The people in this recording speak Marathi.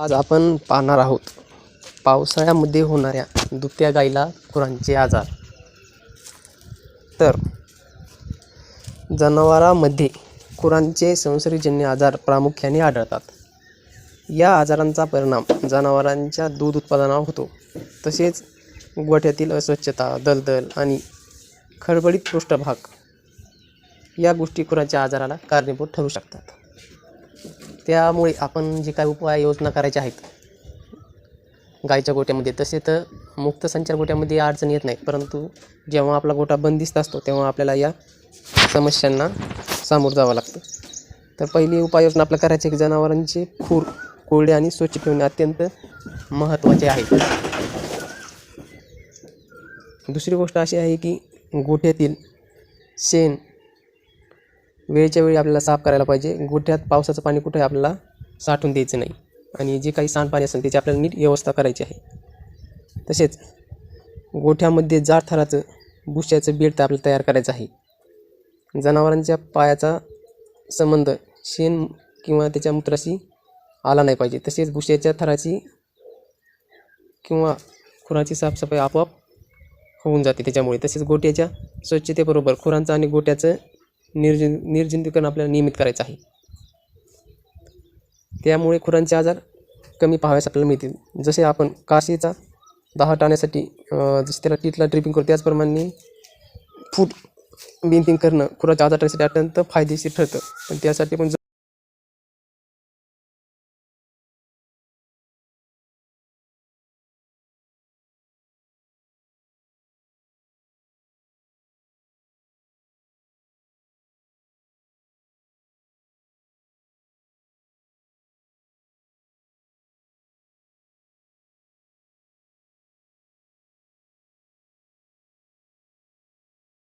आज आपण पाहणार आहोत पावसाळ्यामध्ये होणाऱ्या दुभत्या गाईला खुरांचे आजार. तर जनावरांमध्ये खुरांचे संसर्गजन्य आजार प्रामुख्याने आढळतात. या आजारांचा परिणाम जनावरांच्या दूध उत्पादनावर होतो. तसेच गोठ्यातील अस्वच्छता दलदल आणि खडबडीत पृष्ठभाग या गोष्टी खुरांच्या आजाराला कारणीभूत ठरू शकतात. त्यामुळे आपण जे काही उपाययोजना करायच्या आहेत गायच्या गोट्यामध्ये तसे तर मुक्त संचार गोट्यामध्ये अडचण येत नाही. परंतु जेव्हा आपला गोटा बंदिस्त असतो तेव्हा आपल्याला या समस्यांना सामोरं जावं लागतं. तर पहिली उपाययोजना आपल्या करायची आहे की जनावरांचे खूर कोरडे आणि स्वच्छ ठेवणे अत्यंत महत्त्वाचे आहे. दुसरी गोष्ट अशी आहे की गोठ्यातील शेण वेळच्या वेळी आपल्याला साफ करायला पाहिजे. गोठ्यात पावसाचं पाणी कुठे आपल्याला साठवून द्यायचं नाही. आणि जे काही सांडपाणी असेल त्याची आपल्याला नीट व्यवस्था करायची आहे. तसेच गोठ्यामध्ये जाड थराचं भुश्याचं बेड तर आपल्याला तयार करायचं आहे. जनावरांच्या पायाचा संबंध शेण किंवा त्याच्या मूत्राशी आला नाही पाहिजे. तसेच बुश्याच्या थराची किंवा खुराची साफसफाई आपोआप होऊन जाते त्याच्यामुळे. तसेच गोट्याच्या स्वच्छतेबरोबर खुरांचं आणि गोट्याचं निर्जन निर्जंतुकरण आपल्याला नियमित करायचं आहे. त्यामुळे खुरांचे आजार कमी पाहावयास आपल्याला मिळतील. जसे आपण काशीचा दहा टाळण्यासाठी जसे त्याला टीटला ड्रिपिंग करतो त्याचप्रमाणे फूट बिंपिंग करणं खुराच्या आजार टाळण्यासाठी अत्यंत फायदेशीर ठरतं. पण त्यासाठी पण